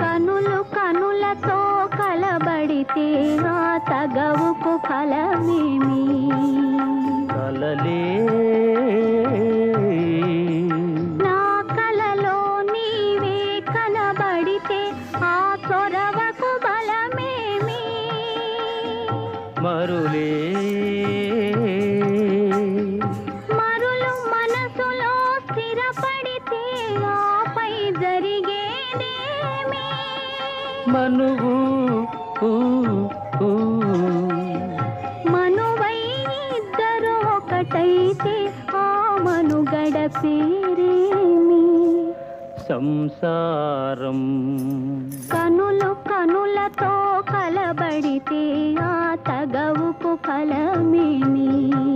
కనులు కనులతో కలబడితే ఆ తగవుకు ఫలమేమి? కలలే. నా కలలో నీవే కనబడితే ఆ చొరవకు బలమేమి? మరులే. మరులు మనసులో స్థిరపడితే మనువు. మనువై ఇద్దరు ఒకటైతే ఆ మనుగడ పేరేమి? సంసారం. కనులు కనులతో కలబడితే ఆ తగవుకు కలమేమి